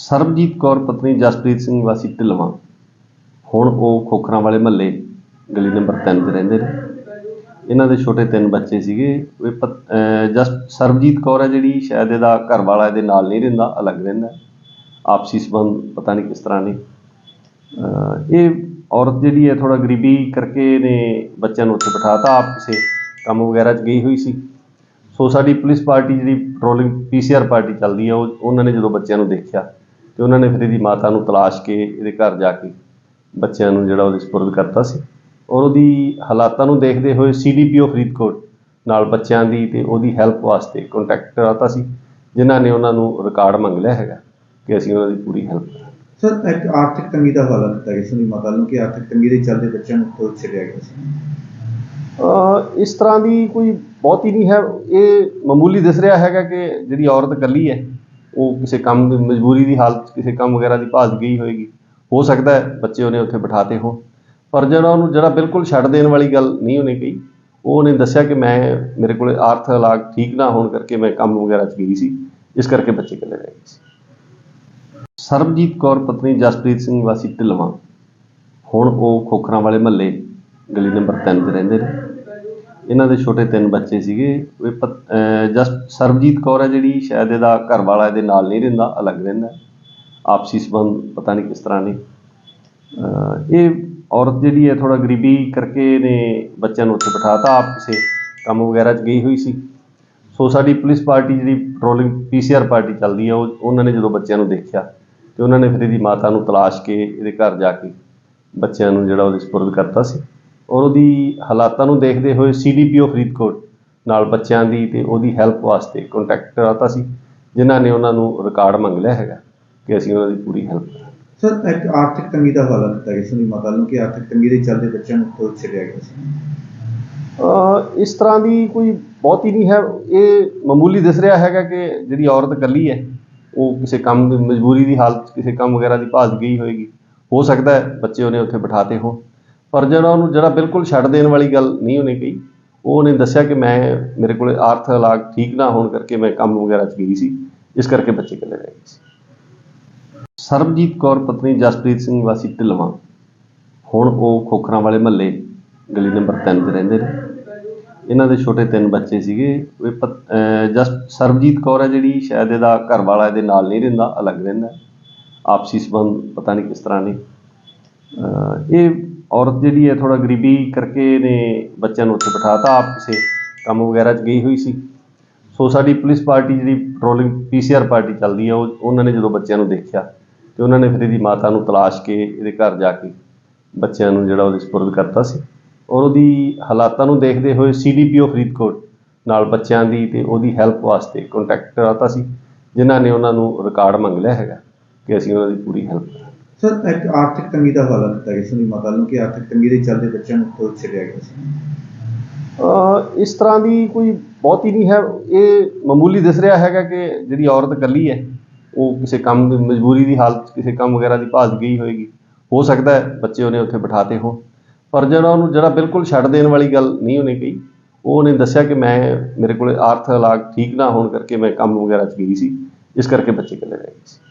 ਸਰਬਜੀਤ ਕੌਰ, ਪਤਨੀ ਜਸਪ੍ਰੀਤ ਸਿੰਘ ਵਾਸੀ ਢਿਲਵਾਂ। ਹੁਣ ਉਹ ਖੋਖਰਾਂ ਵਾਲੇ ਮਹੱਲੇ ਗਲੀ ਨੰਬਰ 3 'ਚ ਰਹਿੰਦੇ ਨੇ। ਇਹਨਾਂ ਦੇ ਛੋਟੇ ਤਿੰਨ ਬੱਚੇ ਸੀਗੇ। ਇਹ ਪਤ- ਜਸ, ਸਰਬਜੀਤ ਕੌਰ ਹੈ ਜਿਹੜੀ ਸ਼ਾਇਦ ਇਹਦਾ ਘਰ ਵਾਲਾ ਇਹਦੇ ਨਾਲ ਨਹੀਂ ਰਹਿੰਦਾ, ਅਲੱਗ ਰਹਿੰਦਾ ਆਪਸੀ ਸੰਬੰਧ ਪਤਾ ਨਹੀਂ ਕਿਸ ਤਰ੍ਹਾਂ ਨੇ। ਇਹ ਔਰਤ ਜਿਹੜੀ ਹੈ ਥੋੜਾ ਗਰੀਬੀ ਕਰਕੇ ਨੇ ਬੱਚਿਆਂ ਨੂੰ ਉੱਥੇ ਬਿਠਾਤਾ, ਆਪ ਕਿਸੇ ਕੰਮ ਵਗੈਰਾ 'ਚ ਗਈ ਹੋਈ ਸੀ। ਸੋ ਸਾਡੀ ਪੁਲਿਸ ਪਾਰਟੀ ਜਿਹੜੀ ਪੈਟਰੋਲਿੰਗ ਪੀਸੀਆਰ ਪਾਰਟੀ ਚੱਲਦੀ ਹੈ ਉਹ, ਉਹਨਾਂ ਨੇ ਜਦੋਂ ਬੱਚਿਆਂ ਨੂੰ ਦੇਖਿਆ ਤੇ ਉਹਨਾਂ ਨੇ ਫਿਰ ਇਹਦੀ ਮਾਤਾ ਨੂੰ ਤਲਾਸ਼ ਕੇ ਇਹਦੇ ਘਰ ਜਾ ਕੇ ਬੱਚਿਆਂ ਨੂੰ ਜਿਹੜਾ ਉਹਦੇ ਸਪੁਰਦ ਕਰਤਾ ਸੀ। ਔਰ ਉਹਦੀ ਹਾਲਾਤਾਂ ਨੂੰ ਦੇਖਦੇ ਹੋਏ ਸੀਡੀਪੀਓ ਫਰੀਦਕੋਟ ਨਾਲ ਬੱਚਿਆਂ ਦੀ ਤੇ ਉਹਦੀ ਹੈਲਪ ਵਾਸਤੇ ਕੰਟੈਕਟ ਕਰਾਤਾ ਸੀ ਜਿਨ੍ਹਾਂ ਨੇ ਉਹਨਾਂ ਨੂੰ ਰਿਕਾਰਡ ਮੰਗ ਲਿਆ ਹੈਗਾ ਕਿ ਅਸੀਂ ਉਹਨਾਂ ਦੀ ਪੂਰੀ ਹੈਲਪ ਕਰਾਂਗੇ। ਸਰ ਇੱਕ ਆਰਥਿਕ ਤੰਗੀ ਦਾ ਹਵਾਲਾ ਦਿੱਤਾ ਗਿਆ ਸੀ ਮਾਤਾ ਨੂੰ ਕਿ ਆਰਥਿਕ ਤੰਗੀ ਦੇ ਚੱਲਦੇ ਬੱਚਿਆਂ ਨੂੰ ਖੋਜ ਛੱਡਿਆ ਗਿਆ ਸੀ। ਇਸ ਤਰ੍ਹਾਂ ਦੀ ਕੋਈ ਬਹੁਤੀ ਨਹੀਂ ਹੈ। ਇਹ ਮਾਮੂਲੀ ਦਿਸ ਰਿਹਾ ਹੈਗਾ ਕਿ ਜਿਹੜੀ ਔਰਤ ਇਕੱਲੀ ਹੈ ਉਹ ਕਿਸੇ ਕੰਮ ਦੀ ਮਜਬੂਰੀ ਦੀ ਹਾਲਤ ਕਿਸੇ ਕੰਮ ਵਗੈਰਾ ਦੀ ਭਾਲ 'ਚ ਗਈ ਹੋਏਗੀ। ਹੋ ਸਕਦਾ ਹੈ ਬੱਚੇ ਉਹਨੇ ਉੱਥੇ ਬਿਠਾਤੇ ਹੋ ਪਰ ਜਿਹੜਾ ਉਹਨੂੰ ਜਿਹੜਾ ਬਿਲਕੁਲ ਛੱਡ ਦੇਣ ਵਾਲੀ ਗੱਲ ਨਹੀਂ ਉਹਨੇ ਕਹੀ। ਉਹ ਉਹਨੇ ਦੱਸਿਆ ਕਿ ਮੈਂ, ਮੇਰੇ ਕੋਲ ਆਰਥ ਹਾਲਾਤ ਠੀਕ ਨਾ ਹੋਣ ਕਰਕੇ ਮੈਂ ਕੰਮ ਵਗੈਰਾ 'ਚ ਗਈ ਸੀ। ਇਸ ਕਰਕੇ ਬੱਚੇ ਇਕੱਲੇ ਰਹਿ ਗਏ ਸੀ। ਸਰਬਜੀਤ ਕੌਰ, ਪਤਨੀ ਜਸਪ੍ਰੀਤ ਸਿੰਘ ਵਾਸੀ ਢਿਲਵਾਂ। ਹੁਣ ਉਹ ਖੋਖਰਾਂ ਵਾਲੇ ਮਹੱਲੇ ਗਲੀ ਨੰਬਰ 3 'ਚ ਰਹਿੰਦੇ ਨੇ। ਇਹਨਾਂ ਦੇ ਛੋਟੇ ਤਿੰਨ ਬੱਚੇ ਸੀਗੇ। ਇਹ ਪਤ- ਅਹ ਜਸ, ਸਰਬਜੀਤ ਕੌਰ ਹੈ ਜਿਹੜੀ ਸ਼ਾਇਦ ਇਹਦਾ ਘਰ ਵਾਲਾ ਇਹਦੇ ਨਾਲ ਨਹੀਂ ਰਹਿੰਦਾ, ਅਲੱਗ ਰਹਿੰਦਾ ਆਪਸੀ ਸੰਬੰਧ ਪਤਾ ਨਹੀਂ ਕਿਸ ਤਰ੍ਹਾਂ ਨੇ। ਇਹ ਔਰਤ ਜਿਹੜੀ ਹੈ ਥੋੜਾ ਗਰੀਬੀ ਕਰਕੇ ਨੇ ਬੱਚਿਆਂ ਨੂੰ ਉੱਥੇ ਬਿਠਾਤਾ, ਆਪ ਕਿਸੇ ਕੰਮ ਵਗੈਰਾ 'ਚ ਗਈ ਹੋਈ ਸੀ। ਸੋ ਸਾਡੀ ਪੁਲਿਸ ਪਾਰਟੀ ਜਿਹੜੀ ਪੈਟਰੋਲਿੰਗ ਪੀਸੀਆਰ ਪਾਰਟੀ ਚੱਲਦੀ ਹੈ ਉਹ, ਉਹਨਾਂ ਨੇ ਜਦੋਂ ਬੱਚਿਆਂ ਨੂੰ ਦੇਖਿਆ, ਤੇ ਉਹਨਾਂ ਨੇ ਫਿਰ ਇਹਦੀ ਮਾਤਾ ਨੂੰ ਤਲਾਸ਼ ਕੇ ਇਹਦੇ ਘਰ ਜਾ ਕੇ ਬੱਚਿਆਂ ਨੂੰ ਜਿਹੜਾ ਉਹਦੇ ਸਪੁਰਦ ਕਰਤਾ ਸੀ। ਔਰ ਉਹਦੀ ਹਾਲਾਤਾਂ ਨੂੰ ਦੇਖਦੇ ਹੋਏ ਸੀਡੀਪੀਓ ਫਰੀਦਕੋਟ ਨਾਲ ਬੱਚਿਆਂ ਦੀ ਤੇ ਉਹਦੀ ਹੈਲਪ ਵਾਸਤੇ ਕੰਟੈਕਟ ਕਰਾਤਾ ਸੀ ਜਿਨ੍ਹਾਂ ਨੇ ਉਹਨਾਂ ਨੂੰ ਰਿਕਾਰਡ ਮੰਗ ਲਿਆ ਹੈਗਾ ਕਿ ਅਸੀਂ ਉਹਨਾਂ ਦੀ ਪੂਰੀ ਹੈਲਪ ਕਰਾਂਗੇ। ਸਰ ਇੱਕ ਆਰਥਿਕ ਤੰਗੀ ਦਾ ਹਵਾਲਾ ਦਿੱਤਾ ਗਿਆ ਸੀ ਮਾਤਾ ਨੂੰ ਕਿ ਆਰਥਿਕ ਤੰਗੀ ਦੇ ਚੱਲਦੇ ਬੱਚਿਆਂ ਨੂੰ ਖੋਜ ਛੱਡਿਆ ਗਿਆ ਸੀ। ਇਸ ਤਰ੍ਹਾਂ ਦੀ ਕੋਈ ਬਹੁਤੀ ਨਹੀਂ ਹੈ। ਇਹ ਮਾਮੂਲੀ ਦਿਸ ਰਿਹਾ ਹੈਗਾ ਕਿ ਜਿਹੜੀ ਔਰਤ ਇਕੱਲੀ ਹੈ ਉਹ ਕਿਸੇ ਕੰਮ ਦੀ ਮਜਬੂਰੀ ਦੀ ਹਾਲਤ ਕਿਸੇ ਕੰਮ ਵਗੈਰਾ ਦੀ ਭਾਲ ਗਈ ਹੋਏਗੀ। ਹੋ ਸਕਦਾ ਹੈ ਬੱਚੇ ਉਹਨੇ ਉੱਥੇ ਬਿਠਾਤੇ ਹੋ ਪਰ ਜਿਹੜਾ ਉਹਨੂੰ ਜਿਹੜਾ ਬਿਲਕੁਲ ਛੱਡ ਦੇਣ ਵਾਲੀ ਗੱਲ ਨਹੀਂ ਉਹਨੇ ਕਹੀ, ਉਹ ਉਹਨੇ ਦੱਸਿਆ ਕਿ ਮੈਂ ਮੇਰੇ ਕੋਲ ਆਰਥ ਹਾਲਾਤ ਠੀਕ ਨਾ ਹੋਣ ਕਰਕੇ ਮੈਂ ਕੰਮ ਵਗੈਰਾ 'ਚ ਗਈ ਸੀ, ਇਸ ਕਰਕੇ ਬੱਚੇ ਇਕੱਲੇ ਰਹਿ ਗਏ ਸੀ। ਸਰਬਜੀਤ ਕੌਰ, ਪਤਨੀ ਜਸਪ੍ਰੀਤ ਸਿੰਘ, ਵਾਸੀ ਢਿਲਵਾਂ। ਹੁਣ ਉਹ ਖੋਖਰਾਂ ਵਾਲੇ ਮਹੱਲੇ, ਗਲੀ ਨੰਬਰ 3 'ਚ ਰਹਿੰਦੇ ਨੇ। ਇਹਨਾਂ ਦੇ ਛੋਟੇ ਤਿੰਨ ਬੱਚੇ ਸੀਗੇ। ਇਹ ਪਤ- ਜਸ, ਸਰਬਜੀਤ ਕੌਰ ਹੈ ਜਿਹੜੀ ਸ਼ਾਇਦ ਇਹਦਾ ਘਰ ਵਾਲਾ ਇਹਦੇ ਨਾਲ ਨਹੀਂ ਰਹਿੰਦਾ, ਅਲੱਗ ਰਹਿੰਦਾ। ਆਪਸੀ ਸੰਬੰਧ ਪਤਾ ਨਹੀਂ ਕਿਸ ਤਰ੍ਹਾਂ ਨੇ। ਇਹ ਔਰਤ ਜਿਹੜੀ ਹੈ ਥੋੜਾ ਗਰੀਬੀ ਕਰਕੇ ਇਹਨੇ ਬੱਚਿਆਂ ਨੂੰ ਉੱਥੇ ਬਿਠਾਤਾ, ਆਪ ਕਿਸੇ ਕੰਮ ਵਗੈਰਾ 'ਚ ਗਈ ਹੋਈ ਸੀ। ਸੋ ਸਾਡੀ ਪੁਲਿਸ ਪਾਰਟੀ ਜਿਹੜੀ ਪੈਟਰੋਲਿੰਗ ਪੀਸੀਆਰ ਪਾਰਟੀ ਚੱਲਦੀ ਹੈ ਉਹ ਉਹਨਾਂ ਨੇ ਜਦੋਂ ਬੱਚਿਆਂ ਨੂੰ ਦੇਖਿਆ, ਤੇ ਉਹਨਾਂ ਨੇ ਫਿਰ ਇਹਦੀ ਮਾਤਾ ਨੂੰ ਤਲਾਸ਼ ਕੇ ਇਹਦੇ ਘਰ ਜਾ ਕੇ ਬੱਚਿਆਂ ਨੂੰ ਜਿਹੜਾ ਉਹਦੇ ਸਪੁਰਦ ਕਰਤਾ ਸੀ। ਔਰ ਉਹਦੀ ਹਾਲਾਤਾਂ ਨੂੰ ਦੇਖਦੇ ਹੋਏ ਸੀਡੀਪੀਓ ਫਰੀਦਕੋਟ ਨਾਲ ਬੱਚਿਆਂ ਦੀ ਤੇ ਉਹਦੀ ਹੈਲਪ ਵਾਸਤੇ ਕੰਟੈਕਟ ਕਰਾਤਾ ਸੀ, ਜਿਨ੍ਹਾਂ ਨੇ ਉਹਨਾਂ ਨੂੰ ਰਿਕਾਰਡ ਮੰਗ ਲਿਆ ਹੈਗਾ ਕਿ ਅਸੀਂ ਉਹਨਾਂ ਦੀ ਪੂਰੀ ਹੈਲਪ ਕਰਾਂਗੇ। ਸਰ, ਇੱਕ ਆਰਥਿਕ ਤੰਗੀ ਦਾ ਹਵਾਲਾ ਦਿੱਤਾ ਗਿਆ ਸੀ ਮਾਤਾ ਨੂੰ ਕਿ ਆਰਥਿਕ ਤੰਗੀ ਦੇ ਚੱਲਦੇ ਬੱਚਿਆਂ ਨੂੰ ਖੋਜ ਛੱਡਿਆ ਗਿਆ ਸੀ। ਇਸ ਤਰ੍ਹਾਂ ਦੀ ਕੋਈ ਬਹੁਤੀ ਨਹੀਂ ਹੈ। ਇਹ ਮਾਮੂਲੀ ਦਿਸ ਰਿਹਾ ਹੈਗਾ ਕਿ ਜਿਹੜੀ ਔਰਤ ਇਕੱਲੀ ਹੈ, ਉਹ ਕਿਸੇ ਕੰਮ ਦੀ ਮਜਬੂਰੀ ਦੀ ਹਾਲਤ ਕਿਸੇ ਕੰਮ ਵਗੈਰਾ ਦੀ ਭਾਲ ਗਈ ਹੋਏਗੀ। ਹੋ ਸਕਦਾ ਹੈ ਬੱਚੇ ਉਹਨੇ ਉੱਥੇ ਬਿਠਾਤੇ ਹੋ ਪਰ ਜਿਹੜਾ ਉਹਨੂੰ ਜਿਹੜਾ ਬਿਲਕੁਲ ਛੱਡ ਦੇਣ ਵਾਲੀ ਗੱਲ ਨਹੀਂ ਉਹਨੇ ਕਹੀ। ਉਹਨੇ ਦੱਸਿਆ ਕਿ ਮੈਂ, ਮੇਰੇ ਕੋਲ ਆਰਥ ਹਾਲਾਤ ਠੀਕ ਨਾ ਹੋਣ ਕਰਕੇ ਮੈਂ ਕੰਮ ਵਗੈਰਾ 'ਚ ਗਈ ਸੀ। ਇਸ ਕਰਕੇ ਬੱਚੇ ਇਕੱਲੇ ਰਹਿ ਗਏ ਸੀ।